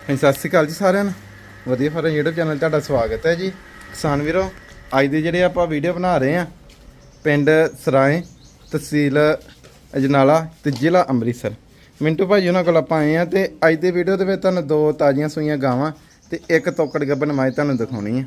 ਹਾਂਜੀ, ਸਤਿ ਸ਼੍ਰੀ ਅਕਾਲ ਜੀ ਸਾਰਿਆਂ ਨੂੰ। ਵਧੀਆ ਫਾਰਮ YouTube ਚੈਨਲ ਤੁਹਾਡਾ ਸਵਾਗਤ ਹੈ ਜੀ। ਕਿਸਾਨ ਵੀਰੋ, ਅੱਜ ਦੇ ਜਿਹੜੇ ਆਪਾਂ ਵੀਡੀਓ ਬਣਾ ਰਹੇ ਆ ਪਿੰਡ ਸਰਾਏ, ਤਹਿਸੀਲ ਅਜਨਾਲਾ ਤੇ ਜ਼ਿਲ੍ਹਾ ਅੰਮ੍ਰਿਤਸਰ। ਮਿੰਟੂ ਭਾਜੀ ਉਹਨਾਂ ਕੋਲ ਆਪਾਂ ਆਏ ਆ ਤੇ ਅੱਜ ਦੇ ਵੀਡੀਓ ਦੇ ਵਿੱਚ ਤੁਹਾਨੂੰ ਦੋ ਤਾਜ਼ੀਆਂ ਸੂਈਆਂ ਗਾਵਾਂ ਤੇ ਇੱਕ ਤੋਕੜ ਗੱਬਨ ਮਾਈ ਤੁਹਾਨੂੰ ਦਿਖਾਉਣੀ ਹੈ।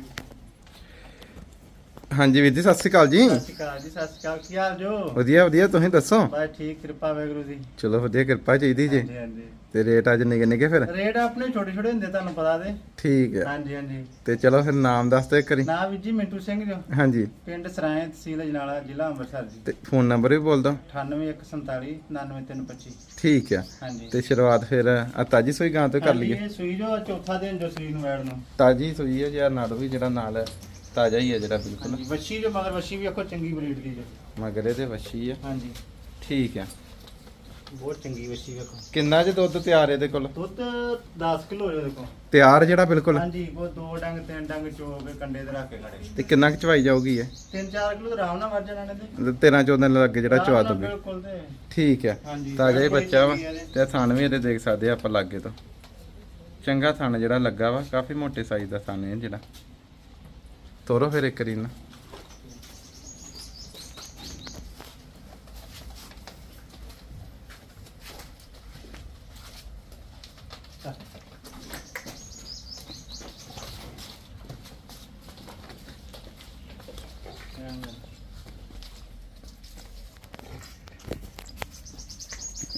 ਹਾਂਜੀ ਵੀਰ ਜੀ ਸਤਿ ਸ਼੍ਰੀ ਅਕਾਲ ਜੀ। ਸਤਿ ਸ਼੍ਰੀ ਅਕਾਲ ਜੀ ਸਤਿ ਸ਼੍ਰੀ ਅਕਾਲ। ਕੀ ਹਾਲ ਜੋ? ਵਧੀਆ ਵਧੀਆ ਤੁਸੀਂ ਦੱਸੋ? ਬਸ ਠੀਕ ਕਿਰਪਾ ਵਾਹਿਗੁਰੂ ਦੀ ਚਲੋ ਵਧੀਆ ਕਿਰਪਾ ਚਾਹੀਦੀ ਜੀ। ਹਾਂਜੀ ਹਾਂਜੀ। ਤੇ ਰੇਟ ਅੱਜ ਨਿੱਕੇ ਨਿੱਕੇ ਫਿਰ? ਰੇਟ ਆਪਣੇ ਛੋਟੇ ਛੋਟੇ ਹੁੰਦੇ ਤੁਹਾਨੂੰ ਪਤਾ ਦੇ ਠੀਕ ਹੈ। ਹਾਂਜੀ ਹਾਂਜੀ। ਤੇ ਚਲੋ ਫਿਰ ਨਾਮ ਦੱਸ ਦਿਓ ਇੱਕ ਵਾਰੀ। ਨਾ ਵੀ ਜੀ ਮਿੰਟੂ ਸਿੰਘ ਜੋ। ਹਾਂਜੀ। ਪਿੰਡ ਸਰਾਏ ਤਹਿਸੀਲ ਅਜਨਾਲਾ ਜ਼ਿਲ੍ਹਾ ਅੰਮ੍ਰਿਤਸਰ ਜੀ। ਤੇ ਫੋਨ ਨੰਬਰ ਵੀ ਬੋਲ ਦੋ 98147 99325 ਠੀਕ ਹੈ। ਹਾਂਜੀ। ਤੇ ਸ਼ੁਰੂਆਤ ਫਿਰ ਆ ਤਾਜੀ ਸੂਈ ਗਾਂ ਤੋਂ ਕਰ ਲਈਏ। ਇਹ ਸੂਈ ਜੋ ਚੌਥਾ ਦਿਨ ਜੋ ਸੂਈ ਨੂੰ ਵੈੜ ਨੂੰ। ਤਾਜੀ ਸੂਈ ਹੈ ਯਾਰ ਨਾਲ ਵੀ ਜਿਹੜਾ ਨਾਲ ਹੈ, ਤਾਜ਼ਾ ਹੀ ਹੈ ਜਿਹੜਾ ਬਿਲਕੁਲ। ਹਾਂਜੀ ਵੱਛੀ ਜੋ ਮਗਰ ਵੱਛੀ ਵੀ ਆਖੋ ਚੰਗੀ ਬਰੀਡ ਦੀ ਜੋ। ਮਗਰ ਇਹਦੇ ਵੱਛੀ ਹੈ ਹਾਂਜੀ। ਠੀਕ ਹੈ ਬਹੁਤ ਚੰਗੀ ਵੱਛੀ ਵੇਖੋ। ਕਿੰਨਾ ਜੇ ਦੁੱਧ ਤਿਆਰ ਇਹਦੇ ਕੋਲ? ਦੁੱਧ 10 ਕਿਲੋ ਜੋ ਦੇਖੋ ਤਿਆਰ ਜਿਹੜਾ ਬਿਲਕੁਲ? ਹਾਂਜੀ ਉਹ ਦੋ ਡੰਗ ਤਿੰਨ ਡੰਗ ਚੋ ਕੇ ਕੰਡੇ ਤੇ ਰੱਖ ਕੇ ਖੜੇ ਤੇ ਕਿੰਨਾ ਕੁ ਚਵਾਈ ਜਾਊਗੀ ਇਹ? 3-4 ਕਿਲੋ ਆਰਾਮ ਨਾਲ ਵੱਜ ਜਾਣਾ ਨੇ ਤੇ 13 14 ਲੱਗੇ ਜਿਹੜਾ ਚਵਾ ਆਰਾਮ ਨਾਲ ਦੂਗੀ। ਬਿਲਕੁਲ ਤੇ। ਠੀਕ ਹੈ ਹਾਂਜੀ ਤਾਜ਼ਾ ਹੀ ਬੱਚਾ ਵਾ। ਆ ਇਹਦੇ। ਤੇ ਥਣ ਵੀ ਇਹਦੇ ਦੇਖ ਸਕਦੇ ਆ ਆਪਾਂ ਲਾਗੇ ਤੋਂ। ਚੰਗਾ ਥਣ ਜਿਹੜਾ ਲੱਗਾ ਵਾ ਕਾਫੀ ਮੋਟੇ ਸਾਈਜ਼ ਦਾ ਥਣ ਹੈ ਜਿਹੜਾ। ਤੋਰੋ ਫਿਰ ਇੱਕ ਰੀ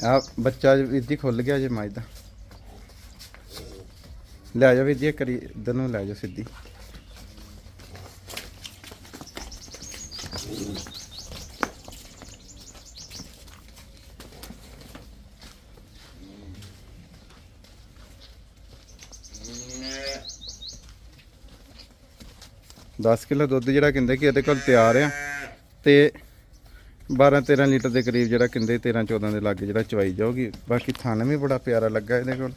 ਆ ਬੱਚਾ ਵੀਰ ਜੀ ਖੁੱਲ ਗਿਆ ਜੇ ਮੱਝ ਦਾ। ਲੈ ਜਾ ਵੀਰ ਜੀ ਇੱਕ ਰੀ ਇੱਧਰ ਨੂੰ ਲੈ ਜਾ ਸਿੱਧੀ। ਦਸ ਕਿਲੋ ਦੁੱਧ ਜਿਹੜਾ ਕਹਿੰਦੇ ਕਿ ਇਹਦੇ ਕੋਲ ਤਿਆਰ ਆ ਤੇ 12 13 ਲੀਟਰ ਦੇ ਕਰੀਬ ਜਿਹੜਾ ਕਹਿੰਦੇ 13 14 ਦੇ ਲਾਗੇ ਜਿਹੜਾ ਚਵਾਈ ਜਾਊਗੀ। ਬਾਕੀ ਥਣ ਵੀ ਬੜਾ ਪਿਆਰਾ ਲੱਗਾ ਇਹਦੇ ਕੋਲ।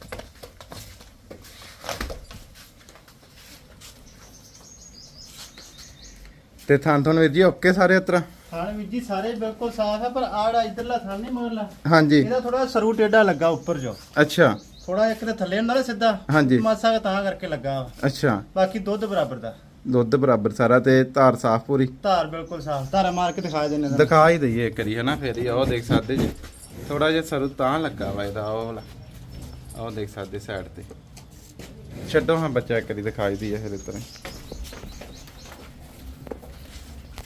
ਤੇ ਥਣ ਤੁਹਾਨੂੰ ਵੀਰ ਜੀ ਓਕੇ ਸਾਰੇ ਉਤਰਾ ਥਾਣ ਵੀ ਜੀ ਸਾਰੇ ਬਿਲਕੁਲ ਸਾਫ਼ ਆ ਪਰ ਆੜਾ ਇਧਰਲਾ ਥਾਣ ਨਹੀਂ ਮਗਰਲਾ ਹਾਂਜੀ। ਇਹਦਾ ਥੋੜਾ ਸਰੂ ਟੇਡਾ ਲੱਗਾ ਉੱਪਰ ਜੋ। ਅੱਛਾ। ਥੋੜਾ ਇੱਕ ਤੇ ਥੱਲੇ ਹੁੰਦਾ ਨਾ ਸਿੱਧਾ ਹਾਂਜੀ। ਮਾਸਾ ਤਾਂ ਕਰਕੇ ਲੱਗਾ। ਅੱਛਾ। ਬਾਕੀ ਦੁੱਧ ਬਰਾਬਰ ਦਾ। ਦੁੱਧ ਬਰਾਬਰ ਸਾਰਾ ਤੇ ਧਾਰ ਸਾਫ਼ ਪੂਰੀ। ਧਾਰ ਬਿਲਕੁਲ ਸਾਫ਼ ਧਾਰਾ ਮਾਰ ਕੇ ਦਿਖਾ ਦਿੰਨੇ ਦਾ ਦਿਖਾ ਹੀ ਦਈਏ ਇੱਕ ਵਾਰੀ ਹਨਾ ਫੇਰ ਹੀ ਉਹ ਦੇਖ ਸਕਦੇ ਜੀ। ਥੋੜਾ ਜਿਹਾ ਸਰੂ ਤਾਂ ਲੱਗਾ ਵਾ ਇਹਦਾ ਉਹ ਵਾਲਾ। ਉਹ ਦੇਖ ਸਕਦੇ ਸਾਈਡ ਤੇ। ਛੱਡੋ ਹਾਂ ਬੱਚਾ ਇੱਕ ਵਾਰੀ ਦਿਖਾਈ ਦਈਏ ਫਿਰ ਇਸ ਤਰ੍ਹਾਂ।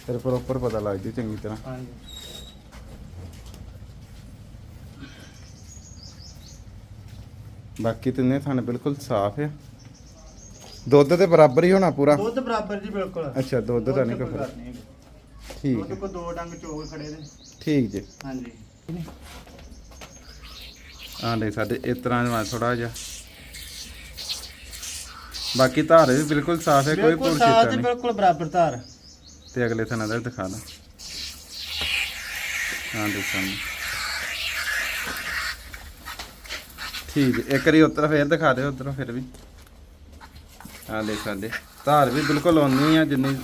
ਫਿਰ ਪ੍ਰੋਪਰ ਪਤਾ ਲੱਗ ਜੂ ਚੰਗੀ ਤਰ੍ਹਾਂ। ਹਾਂਜੀ। ਬਾਕੀ ਤਿੰਨੇ ਥਣ ਬਿਲਕੁਲ ਸਾਫ਼ ਆ। ਦੁੱਧ ਤੇ ਬਰਾਬਰ ਹੀ ਹੋਣਾ ਪੂਰਾ? ਦੁੱਧ ਬਰਾਬਰ ਜੀ ਬਿਲਕੁਲ। ਅੱਛਾ ਦੁੱਧ ਦਾ ਨਹੀਂ ਕੋਈ ਫ਼ਰਕ। ਠੀਕ ਦੁੱਧ ਹੈ। ਕੋ ਦੋ ਡੰਗ ਚੋਗ ਖੜੇ ਦੇ ਠੀਕ ਜੀ। ਹਾਂਜੀ। ਆਹ ਦੇਖ ਸਾਡੇ ਇਸ ਤਰ੍ਹਾਂ ਦਾ ਥੋੜਾ ਜਿਹਾ। ਬਾਕੀ ਧਾਰ ਵੀ ਬਿਲਕੁਲ ਸਾਫ਼ ਹੈ ਕੋਈ ਬਿਲਕੁਲ ਪੁਰ ਸਾਫ਼ ਛਿੱਟਾ ਤੇ ਨਹੀਂ। ਬਿਲਕੁਲ ਬਰਾਬਰ ਧਾਰ। ਤੇ ਅਗਲੇ ਥਾਂ ਦਾ ਦਿਖਾ ਦਾਂ। ਹਾਂ ਦੇਖ ਸਾਹਮਣੇ। ਠੀਕ ਹੈ ਇੱਕ ਵਾਰੀ ਉੱਤਰ ਫੇਰ ਦਿਖਾ ਦਿਓ ਉਧਰੋਂ ਫਿਰ ਵੀ। ਹਾਂ ਦੇਖ ਸਕਦੇ ਧਾਰ ਵੀ ਬਿਲਕੁਲ ਆਉਣੀ ਆ ਜਿੰਨੀ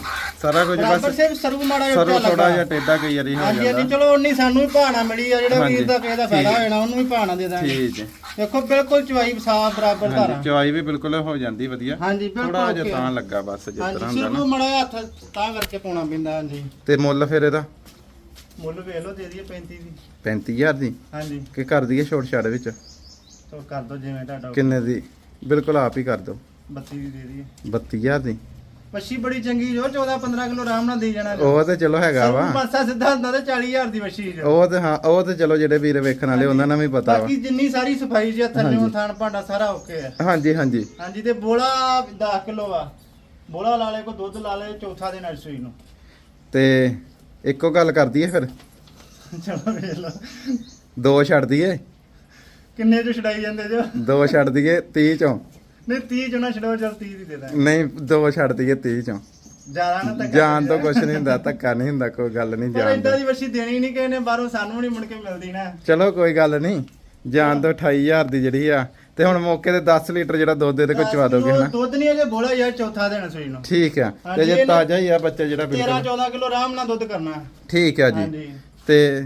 ਸਾਰਾ ਕੁਝ ਬਰਾਬਰ ਬਸ ਸਰੂ ਮਾੜਾ ਜਿਹਾ ਸਰੋ ਉੱਚਾ ਥੋੜਾ ਲੱਗਾ। ਜਿਹਾ ਟੇਡਾ ਕਈ ਵਾਰੀ ਹੋ ਹਾਂਜੀ ਹਾਂਜੀ ਜਾਂਦਾ। ਚਲੋ ਉਨੀ ਸਾਨੂੰ ਵੀ ਭਾਣਾ ਮਿਲੀ ਆ ਜਿਹੜਾ ਹਾਂਜੀ। ਵੀਰ ਦਾ ਕਿਸੇ ਦਾ ਫਾਇਦਾ ਠੀਕ। ਹੋ ਜਾਣਾ ਉਹਨੂੰ ਵੀ ਭਾਣਾ ਦੇ ਦਾਂਗੇ। ਠੀਕ ਹੈ। ਦੇਖੋ ਬਿਲਕੁਲ ਚਵਾਈ ਸਾਫ਼ ਬਰਾਬਰ ਧਾਰਾਂ। ਹਾਂਜੀ ਚਵਾਈ ਵੀ ਬਿਲਕੁਲ ਹੋ ਜਾਂਦੀ ਵਧੀਆ। ਹਾਂਜੀ ਬਿਲਕੁਲ ਥੋੜਾ ਜਿਹਾ okay ਆ। ਤਾਂ ਲੱਗਾ ਬਸ ਜਿਸ ਤਰ੍ਹਾਂ ਹਾਂਜੀ ਹੁੰਦਾ ਸਿਰ ਨੂੰ। ਨਾ ਮੜਾ ਹੱਥ ਤਾਂ ਕਰਕੇ ਪਾਉਣਾ ਪੈਂਦਾ ਹਾਂਜੀ। ਤੇ ਮੁੱਲ ਫਿਰ ਇਹਦਾ? ਮੁੱਲ ਵੇਖ ਲਓ ਦੇ ਦਈਏ 35 ਦੀ। 35000 ਦੀ? ਹਾਂਜੀ। ਕਿ ਕਰ ਦਈਏ ਛੋਟ ਛਾੜ ਵਿੱਚ? ਤੋ ਕਰ ਦੋ ਜਿਵੇਂ ਤੁਹਾਡਾ ਕਿੰਨੇ ਦੀ? ਬਿਲਕੁਲ ਆਪ ਹੀ ਕਰ ਦਿਓ 32 ਦੀ ਦੇ ਦਈਏ। 32000 ਦੀ। ਮੱਛੀ ਬੜੀ ਚੰਗੀ ਜੋ 14 15 ਕਿਲੋ ਆਰਾਮ ਨਾਲ ਦੇ ਜਾਣਾ। ਉਹ ਤੇ ਚਲੋ ਹੈਗਾ ਵਾ। ਪਾਸਾ ਸਿੱਧਾ ਹੁੰਦਾ ਤੇ 40000 ਦੀ ਮੱਛੀ ਜੋ ਉਹ ਤੇ ਹਾਂ ਉਹ ਤੇ ਚਲੋ ਜਿਹੜੇ ਵੀਰ ਵੇਖਣ ਵਾਲੇ ਉਹਨਾਂ ਨੂੰ ਵੀ ਪਤਾ ਵਾ। ਬਾਕੀ ਜਿੰਨੀ ਸਾਰੀ ਸਫ਼ਾਈ ਜੀ ਥੱਲੇ। ਥਾਣ ਭਾਂਡਾ ਸਾਰਾ ਓਕੇ ਹੈ ਹਾਂਜੀ ਹਾਂਜੀ। ਹਾਂਜੀ ਤੇ ਬੋਲਾ 10 ਕਿਲੋ ਆ। ਬੋਲਾ ਲਾ ਲੈ ਕੋ ਦੁੱਧ ਲਾ ਲੈ ਚੌਥਾ ਦਿਨ ਅਰਸੋਈ ਨੂੰ। ਤੇ ਇੱਕੋ ਗੱਲ ਕਰ ਦਈਏ ਫਿਰ? ਚਲੋ ਵੇਖ ਲਓ। ਦੋ ਛੱਡ ਦਈਏ ਕਿੰਨੇ ਚ ਛਡਾਈ ਜਾਂਦੇ ਜੋ? ਦੋ ਛੱਡ ਦਈਏ 30 ਚੋਂ। ਨਹੀਂ 30 ਚ ਨਾ ਛਡਾਓ ਚਲ 30 ਦੀ ਦੇ ਦਾਂਗੇ। ਨਹੀਂ ਦੋ ਛੱਡ ਦਈਏ 30 ਚੋਂ। ਜ਼ਿਆਦਾ ਨਾ ਧੱਕਾ ਜਾਨ ਤੋਂ। ਕੁਛ ਨਹੀਂ ਹੁੰਦਾ ਧੱਕਾ ਨਹੀਂ ਹੁੰਦਾ ਕੋਈ ਗੱਲ ਨਹੀਂ ਪਰ ਤੋਂ। ਦੀ ਵਰਸ਼ੀ ਦੇਣੀ ਨਹੀਂ ਕਿਸੇ ਨੇ ਬਾਹਰੋਂ ਸਾਨੂੰ ਨਹੀਂ ਮੁੜ ਕੇ ਮਿਲਦੀ ਨਾ। ਚਲੋ ਕੋਈ ਗੱਲ ਨਹੀਂ ਜਾਨ ਤੋਂ 28000 ਦੀ ਜਿਹੜੀ ਆ ਤੇ ਹੁਣ ਮੌਕੇ ਤੇ 10 ਲੀਟਰ ਜਿਹੜਾ ਦੁੱਧ ਇਹਦੇ ਕੋਲ ਚਵਾ ਦੋਗੇ ਹਨਾ? ਦੁੱਧ ਨਹੀਂ ਅਜੇ ਬੋਲਾ ਯਾਰ ਚੌਥਾ ਦਿਨ ਸੋਈ ਨੂੰ। ਠੀਕ ਆ ਤੇ ਹਾਂਜੀ, ਜੇ ਇਹਨੂੰ- ਤਾਜ਼ਾ ਹੀ ਆ ਬੱਚਾ ਜਿਹੜਾ 13 ਬਿਲਕੁਲ 14 ਕਿਲੋ ਆਰਾਮ ਨਾਲ ਦੁੱਧ ਕਰਨਾ। ਠੀਕ ਆ ਜੀ। ਤੇ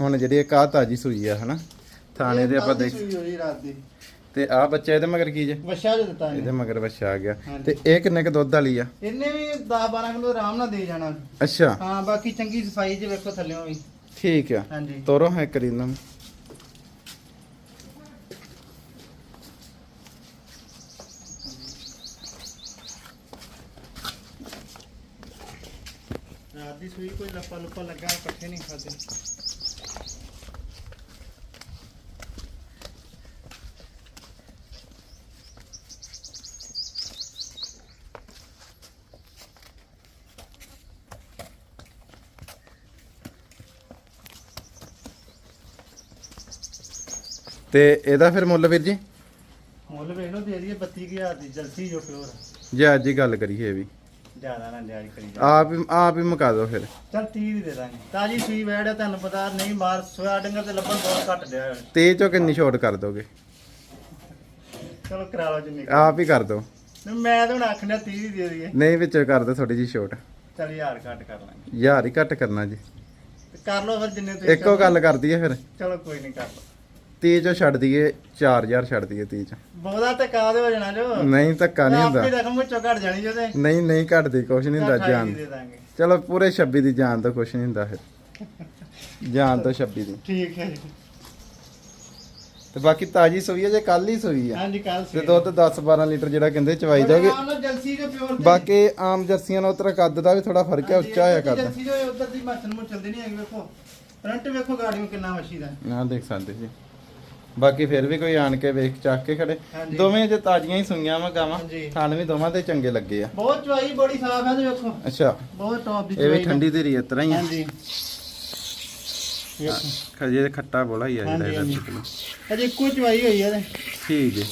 ਹੁਣ ਜਿਹੜੀ ਇੱਕ ਆਹ ਤਾਜੀ ਸੂਈ ਆ ਹਨਾ ਥਾਣੇ ਦੇ ਇਹ ਆਪਾਂ ਦੀ ਦੇਖ ਸੂਈ ਹੋਈ ਰਾਤ ਦੀ। ਤੇ ਆ ਬੱਚਾ ਇਹਦੇ ਮਗਰ ਕੀ ਜੇ? ਵਛਾ ਜੋ ਦਿੱਤਾ ਇਹਦੇ ਇਹਨੇ ਮਗਰ ਬੱਚਾ ਆ ਗਿਆ। ਤੇ ਇਹ ਕਿੰਨੇ ਕ ਦੁੱਧ ਵਾਲੀ ਆ? ਇਹਨੇ ਵੀ 10 12 ਕਿਲੋ ਆਰਾਮ ਨਾਲ ਦੇ ਜਾਣਾ। ਅੱਛਾ। ਹਾਂ ਬਾਕੀ ਚੰਗੀ ਸਫ਼ਾਈ 'ਚ ਵੇਖੋ ਥੱਲਿਓਂ ਵੀ। ਠੀਕ ਆ। ਹਾਂਜੀ। ਤੋਰੋ ਹੈ ਕਰੀ ਇਹਨਾਂ ਨੂੰ। ਰਾਤ ਦੀ ਸੂਈ ਕੋਈ ਲੱਪਾ ਲੁੱਪਾ ਲੱਗਾ ਪੱਠੇ ਨਹੀਂ ਖਾਦੇ। ਤੇ ਇਹਦਾ ਫਿਰ ਮੁੱਲ ਵੀਰ ਜੀ? ਮੁੱਲ ਵੇਖ ਲਓ ਦੇ ਦਈਏ 32000 ਦੀ ਜਲਸੀ ਜੋ ਪਿਓਰ। ਜੇ ਅੱਜ ਹੀ ਗੱਲ ਕਰੀਏ ਵੀ। ਜ਼ਿਆਦਾ ਨਾ ਜਾਇਜ਼ ਕਰੀ ਜਾ ਆਪ ਹੀ ਆਪ ਹੀ ਮੁਕਾ ਦਿਓ ਫਿਰ। ਚਲ 30 ਦੀ ਦੇ ਦਾਂਗੇ। ਤਾਜੀ ਸੂਈ ਵੈੜ ਆ ਤੁਹਾਨੂੰ ਪਤਾ ਨਹੀਂ ਮਾਰ ਸੋਇਆ ਡੰਗਰ ਤੇ ਲੱਭਣ ਬਹੁਤ ਘੱਟ ਹੋਇਆ। ਤੇ ਚੋਂ ਕਿੰਨੀ ਛੋਟ ਕਰ ਦੋਗੇ? ਚਲੋ ਕਰਾ ਲਓ ਜਿੰਨੀ ਆਪ ਹੀ ਕਰ ਦਿਓ ਨਹੀਂ, ਮੈਂ ਤਾਂ ਹੁਣ ਆਖਣਾ 30 ਦੀ ਦੇ ਦਈਏ। ਨਹੀਂ ਵਿੱਚੋਂ ਕਰ ਦਿਓ ਥੋੜੀ ਜੀ ਛੋਟ। ਚਲ ਯਾਰ ਘੱਟ ਕਰ ਲਾਂਗੇ। ਹਜ਼ਾਰ ਹੀ ਘੱਟ ਕਰਨਾ ਜੀ। ਤੇ ਕਰ ਲਓ ਫਿਰ ਜਿੰਨੇ ਤੁਸੀਂ ਇੱਕੋ ਗੱਲ ਕਰ ਦਈਏ ਫਿਰ। ਚਲੋ ਕੋਈ ਨਹੀਂ ਕਰ ਲਓ। 30 ਚੋਂ ਛੱਡ ਦਈਏ 4000 ਛੱਡ ਦਈਏ 30 ਚ ਬਹੁਤਾ ਤੇ ਕਾਦੇ ਹੋ ਜਾਣਾ ਜੋ। ਨਹੀਂ ਧੱਕਾ ਨਹੀਂ ਆਪੇ ਹੁੰਦਾ। ਰਕਮ ਵਿੱਚੋਂ ਘਟ ਜਾਣੀ ਜੋ ਤੇ। ਨਹੀਂ ਨਹੀਂ ਘਟਦੀ ਕੁਛ ਨਹੀਂ ਹੁੰਦਾ ਜਾਨ। ਦੀ ਦੇ ਚਲੋ ਪੂਰੇ 26 ਦੀ ਜਾਨ ਤੋਂ ਕੁਛ ਨਹੀਂ ਹੁੰਦਾ ਫਿਰ। ਜਾਨ ਤੋਂ 26 ਦੀ। ਠੀਕ ਹੈ ਤੇ ਬਾਕੀ ਤਾਜੀ ਸੂਈ ਹੈ ਜੇ ਕੱਲ ਹੀ ਸੂਈ ਆ ਹਾਂਜੀ ਕੱਲ ਤੇ ਦੁੱਧ 10 12 ਲੀਟਰ ਜਿਹੜਾ ਕਹਿੰਦੇ ਚਵਾਈ ਜਾਓਗੇ। ਜਲਸੀ ਜੋ ਪਿਓਰ ਬਾਕੀ ਆਮ ਜਰਸੀਆਂ ਨਾਲ ਉਤਰਾ ਕੱਦ ਦਾ ਵੀ ਥੋੜਾ ਫ਼ਰਕ ਹੈ ਉੱਚਾ ਹੋਇਆ ਕਰਦਾ ਜਲਸੀ ਜੋ ਉਧਰ ਦੀ ਮੱਛਨ ਨੂੰ ਚੱਲਦੀ ਨਹੀਂ ਹੈਗੀ ਵੇਖੋ। ਫਰੰਟ ਵੇਖੋ ਗਾੜੀ ਨੂੰ ਕਿੰਨਾ ਮੱਛੀ ਦਾ ਨਾ ਦੇਖ ਸਕਦੇ ਜੀ। ਬਾਕੀ ਫਿਰ ਵੀ ਕੋਈ ਆਣ ਕੇ ਵੇਖ ਚੱਕ ਕੇ ਖੜੇ। ਦੋਵੇਂ ਜੇ ਤਾਜ਼ੀਆਂ ਹੀ ਸੁਈਆਂ ਵਾ ਗਾਵਾਂ। ਥਣ ਵੀ ਦੋਵਾਂ ਤੇ ਚੰਗੇ ਲੱਗੇ ਆ। ਬਹੁਤ ਚਵਾਈ ਬੜੀ ਸਾਫ਼ ਹੈ ਤੇ ਵੇਖੋ। ਅੱਛਾ। ਬਹੁਤ ਟੌਪ ਦੀ ਇਹ ਵੀ ਠੰਡੀ ਧੀਰੀ ਇਸ ਤਰ੍ਹਾਂ ਹੀ ਹਾਂਜੀ। ਖਜੇ ਖੱਟਾ ਬੋਲਾ ਹੀ ਆ ਜਿਹੜਾ ਇਹਦਾ। ਅਜੇ ਇੱਕੋ ਚਵਾਈ ਹੋਈ ਹੈ ਠੀਕ ਹੈ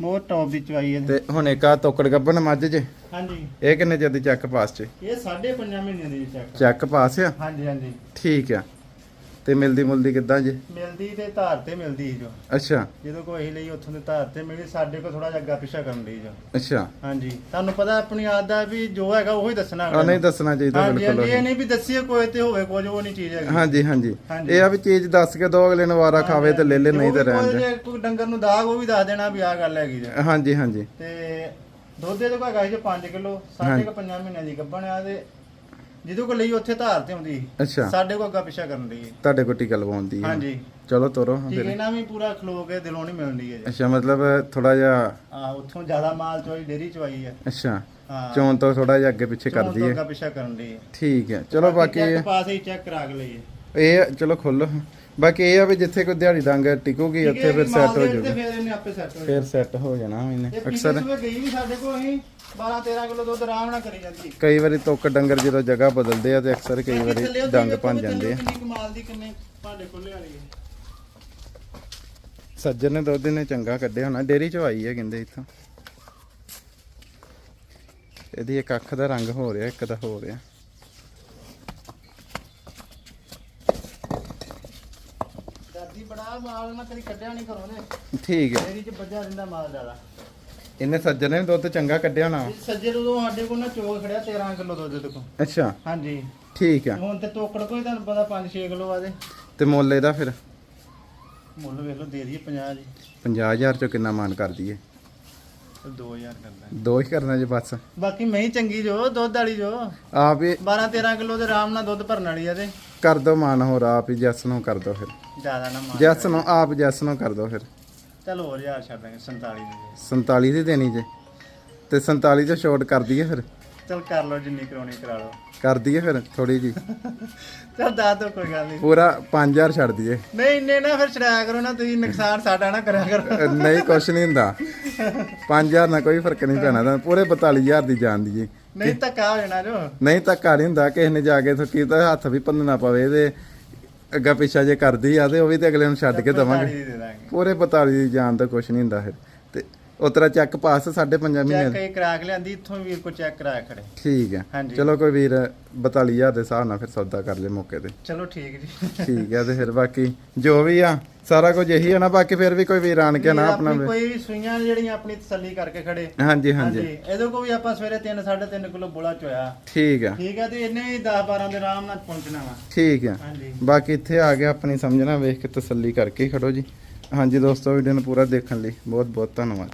ਬਹੁਤ ਟੌਪ ਦੀ ਚਵਾਈ ਹੈ ਤੇ ਹੁਣ ਇੱਕ ਆ ਤੋਕੜ ਗੱਬਣ ਮੱਝ ਜੇ। ਹਾਂਜੀ। ਇਹ ਕਿੰਨੇ ਚਿਰ ਦੀ ਚੱਕ ਪਾਸ ਚ? ਇਹ 5.5 ਮਹੀਨਿਆਂ ਦੀ ਚੈੱਕ ਚੱਕ ਪਾਸ ਆ? ਹਾਂਜੀ ਹਾਂਜੀ। ਠੀਕ ਆ। ਤੇ ਮਿਲਦੀ ਮੁਲਦੀ ਕਿੱਦਾਂ ਜੇ? ਮਿਲਦੀ ਤੇ ਧਾਰ ਤੇ ਮਿਲਦੀ ਸੀ ਜੋ। ਅੱਛਾ। ਜਦੋਂ ਕੋਈ ਅਸੀਂ ਲਈ ਉੱਥੋਂ ਦੇ ਧਾਰ ਤੇ ਮਿਲੀ ਸਾਡੇ ਕੋਲ ਥੋੜਾ ਜਿਹਾ ਅੱਗਾ ਪਿੱਛਾ ਕਰਨ ਲਈ ਜੋ। ਅੱਛਾ। ਹਾਂਜੀ। ਤੁਹਾਨੂੰ ਪਤਾ ਆਪਣੀ ਆਦਤ ਦਾ ਵੀ ਜੋ ਹੈਗਾ ਉਹੀ ਦੱਸਣਾ ਆ ਨਹੀਂ ਦੱਸਣਾ ਚਾਹੀਦਾ ਹਾਂਜੀ ਬਿਲਕੁਲ ਹਾਂਜੀ, ਇਹ। ਨਹੀਂ ਵੀ ਦੱਸੀਏ ਕੋਈ ਤੇ ਹੋਵੇ ਕੁਝ ਉਹ ਨਹੀਂ ਚੀਜ਼ ਹੈਗੀ। ਹਾਂਜੀ ਹਾਂਜੀ। ਹਾਂਜੀ। ਇਹ ਆ ਵੀ ਚੀਜ਼ ਦੱਸ ਕੇ ਦੋ ਅਗਲੇ ਨੂੰ ਵਾਰਾ ਖਾਵੇ ਤੇ ਲੈ ਲੈ ਨਹੀਂ ਤੇ ਰਹਿਣ ਦੇ। ਜੇ ਕੋਈ ਡੰਗਰ ਨੂੰ ਦਾਗ ਉਹ ਵੀ ਦੱਸ ਦੇਣਾ ਵੀ ਆਹ ਗੱਲ ਹੈਗੀ ਜੀ। ਹਾਂਜੀ ਹਾਂਜੀ। ਤੇ ਦੁੱਧ ਦੇ ਕੋਈ ਗਾਈ ਚ 5 ਕਿਲੋ ਸਾਡੇ ਕੋ 5 ਮਹੀਨਿਆਂ ਦੀ ਗੱਭਣ ਆ ਤੇ ਜਦੋਂ ਕੋ ਲਈ ਉੱਥੇ ਧਾਰ ਤੇ ਆਉਂਦੀ ਸੀ। ਅੱਛਾ। ਸਾਡੇ ਕੋ ਅੱਗਾ ਪਿੱਛਾ ਕਰਨ ਲਈ ਤੁਹਾਡੇ ਕੋਲ ਟਿਕਾ ਲਵਾਉਂਦੀ ਹੈ। ਹਾਂਜੀ। ਚਲੋ ਤੋਰੋ ਠੀਕ ਫਿਰ। ਹੈ ਨਾ ਵੀ ਪੂਰਾ ਖਲੋ ਕੇ ਦਿਲੋਂ ਨਹੀਂ ਮਿਲਦੀ ਹੈ ਜੀ ਅੱਛਾ ਮਤਲਬ ਥੋੜਾ ਜਿਹਾ ਆ ਉੱਥੋਂ ਜ਼ਿਆਦਾ ਮਾਲ ਚੋਈ ਡੇਰੀ ਚਵਾਈ ਹੈ ਅੱਛਾ। ਹਾਂ। ਚੋਣ ਤੋਂ ਥੋੜਾ ਜਿਹਾ ਅੱਗੇ ਪਿੱਛੇ ਚੋਣ ਕਰਦੀ ਤੋਂ ਹੈ। ਅੱਗਾ ਪਿੱਛਾ ਕਰਨ ਲਈ ਹੈ। ਠੀਕ ਹੈ। ਚਲੋ ਬਾਕੀ ਚੈੱਕ ਪਾਸ ਹੀ ਚੈੱਕ ਕਰਾ ਕੇ ਲਈਏ। ਇਹ ਚਲੋ ਖੋਲੋ। ਬਾਕੀ ਇਹ ਆ ਵੀ ਜਿੱਥੇ ਕੋਈ ਦਿਹਾੜੀ ਡੰਗ ਟਿਕੂਗੀ ਉੱਥੇ ਫਿਰ ਸੈੱਟ ਹੋ ਜਾਊਗਾ। ਫਿਰ ਇਹਨੇ ਆਪੇ ਸੈੱਟ ਹੋ ਫਿਰ ਸੈੱਟ ਹੋ ਜਾਣਾ ਇਹਨੇ ਇਹ ਅਕਸਰ। ਅਕਸਰ ਗਈ ਵੀ ਸਾਡੇ ਕੋਲ ਅਸੀਂ 12 13 ਕਿਲੋ ਦੁੱਧ ਆਰਾਮ ਨਾਲ ਕਰੀ ਜਾਂਦੀ। ਕਈ ਵਾਰੀ ਤੁੱਕ ਡੰਗਰ ਜਦੋਂ ਜਗ੍ਹਾ ਬਦਲਦੇ ਆ ਤੇ ਅਕਸਰ ਕਈ ਵਾਰੀ ਡੰਗ ਵੀ ਜਾਂਦੇ ਆ। ਕਿੰਨੀ ਕਮਾਲ ਦੀ ਕਿੰਨੇ ਭਾਂਡੇ ਖੋਲੇ ਵਾਲੀ ਹੈ। ਸੱਜਣ ਨੇ ਦੁੱਧ ਨੇ ਚੰਗਾ ਕੱਢਿਆ ਹੋਣਾ ਡੇਰੀ ਚ ਆਈ ਹੈ ਕਹਿੰਦੇ ਇੱਥੋਂ। ਇਹਦੀ ਇੱਕ ਅੱਖ ਦਾ ਰੰਗ ਹੋ ਰਿਹਾ ਇੱਕ ਦਾ ਹੋ ਰਿਹਾ। ਬੜਾ ਮਾਲ ਨਾ ਕਦੀ ਕੱਢਿਆ ਨਹੀਂ ਘਰੋਂ ਨੇ ਠੀਕ ਹੈ। ਡੇਰੀ 'ਚ ਵੱਜਾ ਰਹਿੰਦਾ ਮਾਲ ਜ਼ਿਆਦਾ। ਇਹਨੇ ਸੱਜਣ ਨੇ ਦੁੱਧ ਚੰਗਾ ਕੱਢਿਆ ਇਹ ਸੱਜੇ ਉਦੋਂ ਸਾਡੇ ਕੋਲ ਨਾ ਚੋਲ ਖੜਿਆ 13 ਕਿਲੋ ਦੁੱਧ ਦੇਖੋ ਅੱਛਾ। ਹਾਂਜੀ। ਠੀਕ ਆ। ਹੁਣ ਤੇ ਟੋਕੜ ਕੋਈ ਤੁਹਾਨੂੰ ਪਤਾ 5-6 ਕਿਲੋ ਆਦੇ ਤੇ ਮੁੱਲ ਇਹਦਾ ਫਿਰ? ਮੁੱਲ ਵੇਖ ਲਓ ਦੇ ਦਈਏ 50 ਜੀ। 50000 ਚੋਂ ਕਿੰਨਾ ਮਾਨ ਕਰ ਦਈਏ? ਤੇ 2000 ਕਰਦਾ ਦੋ ਹੀ ਕਰਨਾ ਜੇ ਬਸ। ਬਾਕੀ ਮੈਂ ਹੀ ਚੰਗੀ ਜੋ ਦੁੱਧ ਵਾਲੀ ਜੋ। ਆਪ ਹੀ 12-13 ਕਿਲੋ ਦੇ ਆਰਾਮ ਨਾਲ ਦੁੱਧ ਭਰਨ ਵਾਲੀ ਆ ਤੇ ਕਰ ਦੋ ਮਾਨ ਹੋਰ ਆਪ ਹੀ ਜੱਸ ਨੂੰ ਕਰ ਦੋ ਫਿਰ। ਜ਼ਿਆਦਾ ਨਾ ਮਾਰ ਜੱਸ ਨੂੰ ਆਪ ਜੱਸ ਨੂੰ ਕਰ ਦੋ ਫਿਰ। ਚਲੋ ਹੋਰ ਯਾਰ ਛੱਡ ਦਾਂਗੇ 47 ਦੀ 47 ਦੀ ਦੇਣੀ ਜੇ। ਤੇ 47 ਚੋਂ ਸ਼ਾਰਟ ਕਰ ਦਈਏ ਫਿਰ। ਚਲ ਕਰ ਲਓ ਜਿੰਨੀ ਕਰਾਉਣੀ ਕਰਾ ਲਓ। ਕਰ ਦਈਏ ਫਿਰ ਥੋੜੀ ਜੀ ਚਲ ਦੱਸ ਦੋ ਕੋਈ ਗੱਲ ਨਹੀਂ। ਪੂਰਾ 5000 ਛੱਡ ਦਈਏ। ਨਹੀਂ ਇੰਨੇ ਨਾ ਫਿਰ ਛੜਾਇਆ ਕਰੋ ਨਾ ਤੁਸੀਂ ਨੁਕਸਾਨ ਸਾਡਾ ਨਾ ਕਰਿਆ ਕਰੋ। ਨਹੀਂ ਕੁਛ ਨਹੀਂ ਹੁੰਦਾ। 5000 ਨਾਲ ਕੋਈ ਫ਼ਰਕ ਨਹੀਂ ਪੈਣਾ ਤਾਂ ਪੂਰੇ 42000 ਦੀ ਜਾਣ ਦਈਏ ਨਹੀਂ ਧੱਕਾ ਹੋ ਜਾਣਾ ਜੋ। ਨਹੀਂ ਤਾਂ ਘਰ ਹੀ ਹੁੰਦਾ ਕਿਸੇ ਨੇ ਜਾ ਕੇ ਥੱਕੀ ਤਾਂ ਹੱਥ ਵੀ ਭੰਨਣਾ ਪਵੇ ਤੇ ਅੱਗਾ ਪਿੱਛਾ ਜੇ ਕਰਦੀ ਆ ਤੇ ਉਹ ਵੀ ਤੇ ਅਗਲੇ ਨੂੰ ਛੱਡ ਕੇ ਦਵਾਂਗੇ। 45 ਪੂਰੇ 42 ਦੀ ਜਾਣ ਦਾ ਕੁਛ ਨਹੀਂ ਹੁੰਦਾ ਫਿਰ। ਤੇ ਉਤਰਾ ਚੈੱਕ ਪਾਸ 5.5 ਮਹੀਨੇ ਚੈੱਕ। ਕਈ ਕਰਾ ਕੇ ਲਿਆਂਦੀ ਇੱਥੋਂ ਵੀਰ ਕੋ ਚੈੱਕ ਕਰਾਇਆ ਖੜੇ। ਠੀਕ ਹੈ। ਚਲੋ ਕੋਈ ਵੀਰ 42000 ਦੇ ਹਿਸਾਬ ਨਾਲ ਫਿਰ ਸੌਦਾ ਕਰ ਲੈ ਮੌਕੇ ਤੇ। ਚਲੋ ਠੀਕ ਜੀ। ਠੀਕ ਹੈ ਤੇ ਫਿਰ ਬਾਕੀ ਜੋ ਵੀ ਆ ਸਾਰਾ ਕੁਝ ਇਹੀ ਹੈ ਨਾ ਬਾਕੀ ਫਿਰ ਵੀ ਕੋਈ ਵੀਰ ਆਣ ਕੇ ਨਾ ਆਪਣਾ ਆਪਣੀ ਕੋਈ ਵੀ ਸੂਈਆਂ ਜਿਹੜੀਆਂ ਆਪਣੀ ਤਸੱਲੀ ਕਰਕੇ ਖੜੇ। ਹਾਂਜੀ ਹਾਂਜੀ। ਇਹਦੇ ਕੋ ਵੀ ਆਪਾਂ ਸਵੇਰੇ 3 3.5 ਕਿਲੋ ਬੋਲਾ ਚੋਇਆ। ਠੀਕ ਆ। ਠੀਕ ਹੈ ਤੇ ਇਹਨੇ ਵੀ 10 12 ਦੇ ਆਰਾਮ ਨਾਲ ਪਹੁੰਚਣਾ ਵਾ। ਠੀਕ ਆ। ਹਾਂਜੀ। ਬਾਕੀ ਇੱਥੇ ਆ ਕੇ ਆਪਣੀ ਸਮਝਣਾ ਵੇਖ ਕੇ ਤਸੱਲੀ ਕਰਕੇ ਖੜੋ ਜੀ। ਹਾਂਜੀ ਦੋਸਤੋ ਵੀਡੀਓ ਨੂੰ ਪੂਰਾ ਦੇਖਣ ਲਈ ਬਹੁਤ ਬਹੁਤ ਧੰਨਵਾਦ